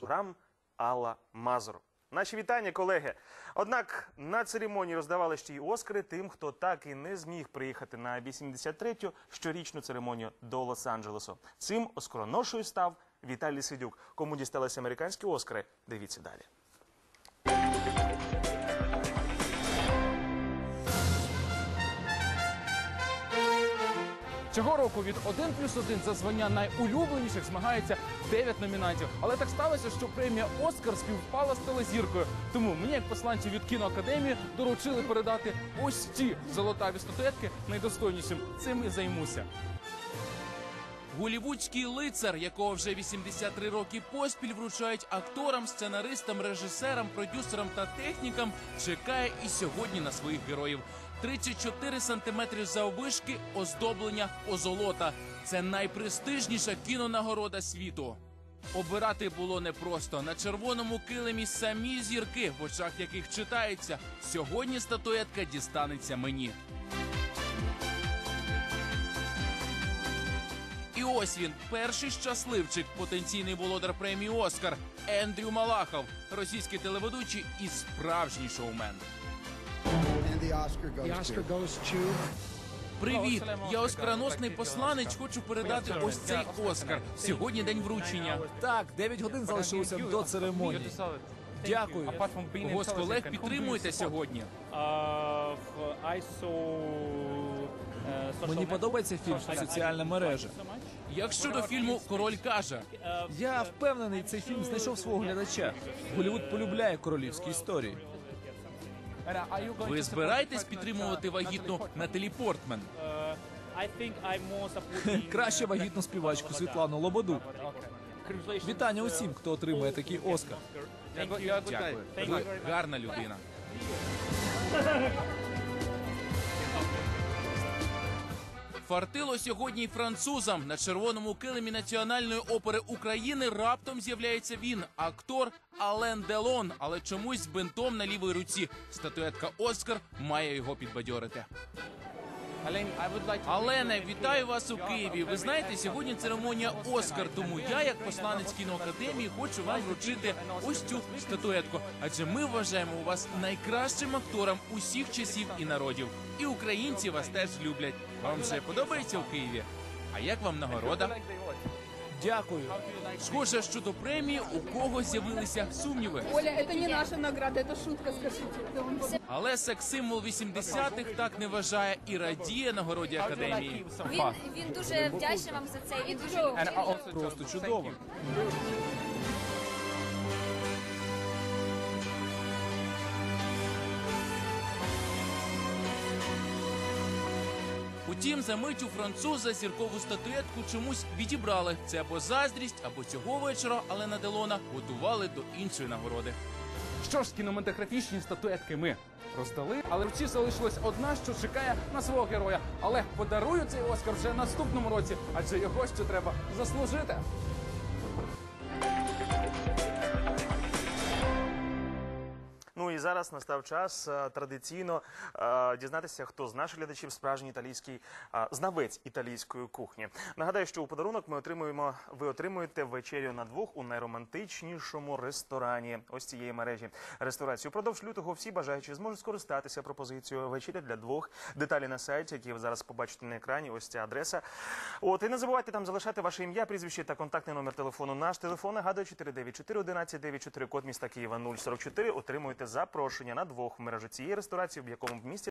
програм Алла Мазур. Наші вітання, колеги. Однак на церемонії роздавали ще й Оскари тим, хто так і не зміг приїхати на 83-ю щорічну церемонію до Лос-Анджелесу. Цим оскороношою став Віталій Сидюк. Кому дісталися американські Оскари? Дивіться далі. Цього року від 1 плюс 1 за звання найулюбленіших змагається 9 номінантів. Але так сталося, що премія Оскар співпала з телезіркою. Тому мені, як посланцю від кіноакадемії, доручили передати ось ці золотаві статуетки найдостойнішим. Цим і займуся. Голівудський лицар, якого вже 83 роки поспіль вручають акторам, сценаристам, режисерам, продюсерам та технікам, чекає і сьогодні на своїх героїв. 34 сантиметри заввишки оздоблення озолота. Це найпрестижніша кінонагорода світу. Обирати було непросто. На червоному килимі самі зірки, в очах яких читається. Сьогодні статуетка дістанеться мені. І ось він, перший щасливчик, потенційний володар премії Оскар Ендрю Малахов, російський телеведучий і справжній шоумен. The Oscar goes The to. Oscar goes to Привіт! Я оскароносний посланець. Хочу передати ось цей Оскар. Сьогодні день вручення. Так, 9 годин залишилося до церемонії. Дякую. Кого з колег підтримуєте сьогодні? Мені подобається фільм Соціальна мережа. Як щодо фільму Король каже, Я впевнений, цей фільм знайшов свого глядача. Голівуд полюбляє королівські історії. Ви збираєтесь підтримувати вагітну Наталі Портмен Краще вагітну співачку Світлану Лободу. Вітання усім, хто отримує такий Оскар. Дякую. Ви гарна людина. Фартило сьогодні й французам на червоному килимі національної опери України раптом з'являється він, актор Ален Делон, але чомусь з бинтом на лівій руці. Статуетка Оскар має його підбадьорити. Алене, вітаю вас у Києві. Ви знаєте, сьогодні церемонія Оскар. Тому я, як посланець кіноакадемії, хочу вам вручити ось цю статуетку. Адже ми вважаємо вас найкращим актором усіх часів і народів. І українці вас теж люблять. Вам же подобається у Києві? А як вам нагорода? Дякую. Схоже, що до премії у кого з'явилися сумніви. Оля, це не наша награда, це шутка, Скажіть. Але секс-символ 80-х так не вважає і радіє нагороді академії. Він, він дуже вдячний вам за це. Він дуже. Просто чудово. Утім, за мить у француза зіркову статуетку чомусь відібрали. Це або заздрість, або цього вечора Алена Делона готували до іншої нагороди. Що ж, кінематографічні статуетки ми роздали, але в залишилась одна, що чекає на свого героя. Але подарую цей Оскар вже наступному році, адже його ще треба заслужити. Зараз настав час е, традиційно е, дізнатися, хто з наших глядачів справжній італійський е, знавець італійської кухні. Нагадаю, що у подарунок ми отримуємо. Ви отримуєте вечерю на двох у найромантичнішому ресторані ось цієї мережі ресторації. Упродовж лютого всі бажаючі зможуть скористатися пропозицією вечеря для двох. Деталі на сайті, які ви зараз побачите на екрані. Ось ця адреса. От і не забувайте там залишати ваше ім'я, прізвище та контактний номер телефону. Наш телефон нагадую 494 1194, код міста Києва 044. Отримуєте запрошення на двох в мережу цієї ресторації, в якому в місті